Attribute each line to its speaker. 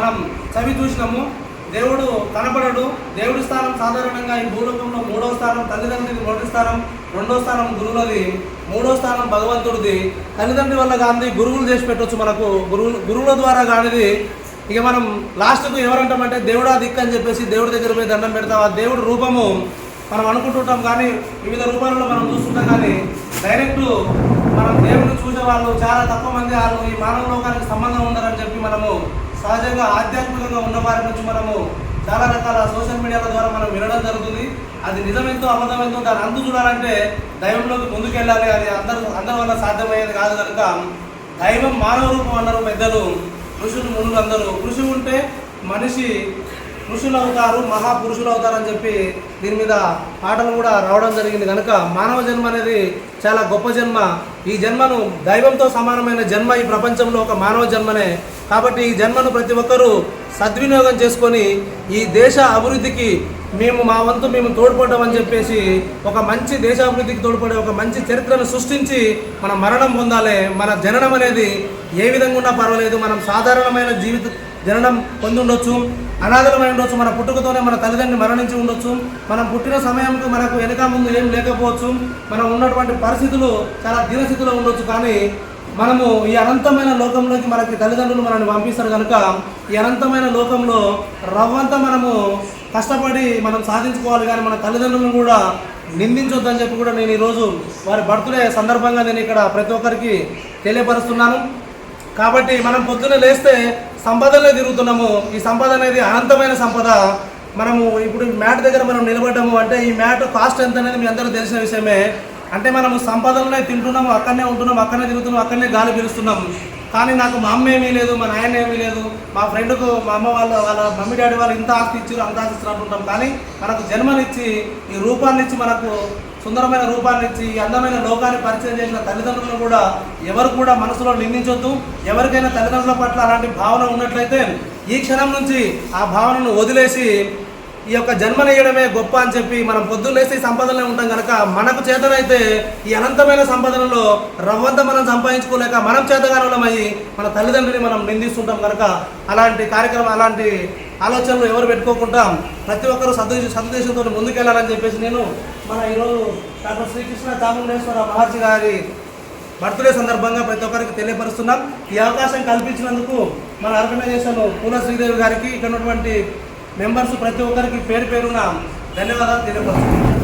Speaker 1: మనం చవి చూసినాము. దేవుడు కనబడడు దేవుడి స్థానం సాధారణంగా ఈ భూలోకంలో మూడో స్థానం తల్లిదండ్రులకి మొదటి స్థానం రెండో స్థానం గురువులది మూడో స్థానం భగవంతుడిది. తల్లిదండ్రి వల్ల కానీ గురువులు చేసి పెట్టవచ్చు మనకు. గురువులు గురువుల ద్వారా కానిది ఇక మనం లాస్ట్కు ఎవరంటామంటే దేవుడా దిక్కు అని చెప్పేసి దేవుడి దగ్గర పోయి దండం పెడతాం. ఆ దేవుడు రూపము మనం అనుకుంటుంటాం కానీ వివిధ రూపాలలో మనం చూస్తుంటాం కానీ డైరెక్ట్ మనం దేవుడిని చూసే వాళ్ళు చాలా తక్కువ మంది. వాళ్ళు ఈ మానవ లోకానికి సంబంధం ఉండదు. సహజంగా ఆధ్యాత్మికంగా ఉన్న వారి నుంచి మనము చాలా రకాల సోషల్ మీడియాల ద్వారా మనం వినడం జరుగుతుంది. అది నిజమెంతో అబద్ధమెంతో దాని అందు చూడాలంటే దైవంలోకి ముందుకెళ్ళాలి. అది అందరూ అందరి వల్ల సాధ్యమయ్యేది కాదు కనుక దైవం మానవ రూపం అన్నారు పెద్దలు. ఋషులు మునులు అందరూ. ఋషి ఉంటే మనిషి ఋషులు అవుతారు మహాపురుషులు అవుతారని చెప్పి దీని మీద పాటలు కూడా రావడం జరిగింది. కనుక మానవ జన్మ అనేది చాలా గొప్ప జన్మ. ఈ జన్మను దైవంతో సమానమైన జన్మ ఈ ప్రపంచంలో ఒక మానవ జన్మనే. కాబట్టి ఈ జన్మను ప్రతి ఒక్కరూ సద్వినియోగం చేసుకొని ఈ దేశ అభివృద్ధికి మేము మా వంతు మేము తోడ్పడ్డామని చెప్పేసి ఒక మంచి దేశాభివృద్ధికి తోడ్పడే ఒక మంచి చరిత్రను సృష్టించి మన మరణం పొందాలి. మన జననం అనేది ఏ విధంగా ఉన్నా పర్వాలేదు. మనం సాధారణమైన జీవిత జననం పొందుండొచ్చు. అనాథలమై ఉండొచ్చు మన పుట్టుకతోనే మన తల్లిదండ్రి మరణించి ఉండొచ్చు మనం పుట్టిన సమయంకు మనకు వెనక ముందు ఏం లేకపోవచ్చు మనం ఉన్నటువంటి పరిస్థితులు చాలా దీనస్థితిలో ఉండొచ్చు కానీ మనము ఈ అనంతమైన లోకంలోకి మనకి తల్లిదండ్రులు మనల్ని పంపిస్తారు కనుక ఈ అనంతమైన లోకంలో రవ్వంతా మనము కష్టపడి మనం సాధించుకోవాలి కానీ మన తల్లిదండ్రులను కూడా నిందించొద్దని చెప్పి కూడా నేను ఈరోజు వారి బర్త్డే సందర్భంగా నేను ఇక్కడ ప్రతి ఒక్కరికి తెలియపరుస్తున్నాను. కాబట్టి మనం పొద్దున్న లేస్తే సంపదలో తిరుగుతున్నాము. ఈ సంపద అనేది అనంతమైన సంపద. మనము ఇప్పుడు మ్యాట్ దగ్గర మనం నిలబడ్డాము అంటే ఈ మ్యాట్ కాస్ట్ ఎంత అనేది మీ అందరూ తెలిసిన విషయమే. అంటే మనము సంపదలనే తింటున్నాము అక్కడనే ఉంటున్నాము అక్కడనే తిరుగుతున్నాము అక్కడనే గాలి పిలుస్తున్నాము. కానీ నాకు మా అమ్మ ఏమీ లేదు మా నాయన ఏమీ లేదు. మా ఫ్రెండ్కు మా అమ్మ వాళ్ళ వాళ్ళ మమ్మీ డాడీ వాళ్ళు ఇంత ఆస్తి ఇచ్చారు అంత ఆస్తి ఇచ్చారు ఉంటాం కానీ మనకు జన్మనిచ్చి ఈ రూపాన్ని ఇచ్చి మనకు సుందరమైన రూపాన్ని ఇచ్చి ఈ అందమైన లోకాన్ని పరిచయం చేసిన తల్లిదండ్రులను కూడా ఎవరు కూడా మనసులో నిందించొద్దు. ఎవరికైనా తల్లిదండ్రుల పట్ల అలాంటి భావన ఉన్నట్లయితే ఈ క్షణం నుంచి ఆ భావనను వదిలేసి ఈ యొక్క జన్మనేయడమే గొప్ప అని చెప్పి మనం పొద్దున్నేసి ఈ ఉంటాం కనుక మనకు చేతనైతే ఈ అనంతమైన సంపదనలో రవ్వంత మనం సంపాదించుకోలేక మనం చేతగానమయ్యి మన తల్లిదండ్రుని మనం నిందిస్తుంటాం కనుక అలాంటి కార్యక్రమం అలాంటి ఆలోచనలు ఎవరు పెట్టుకోకుండా ప్రతి ఒక్కరూ సద్దేశ సదుద్దేశంతో ముందుకెళ్ళాలని చెప్పేసి నేను మన ఈరోజు డాక్టర్ శ్రీకృష్ణ చాముండేశ్వర మహర్షి గారి బర్త్డే సందర్భంగా ప్రతి ఒక్కరికి తెలియపరుస్తున్నాం. ఈ అవకాశం కల్పించినందుకు మన ఆర్గనైజేషన్ పూల శ్రీదేవి గారికి ఇక్కడ ఉన్నటువంటి మెంబర్స్ ప్రతి ఒక్కరికి పేరు పేరున ధన్యవాదాలు తెలియపరుస్తున్నాను.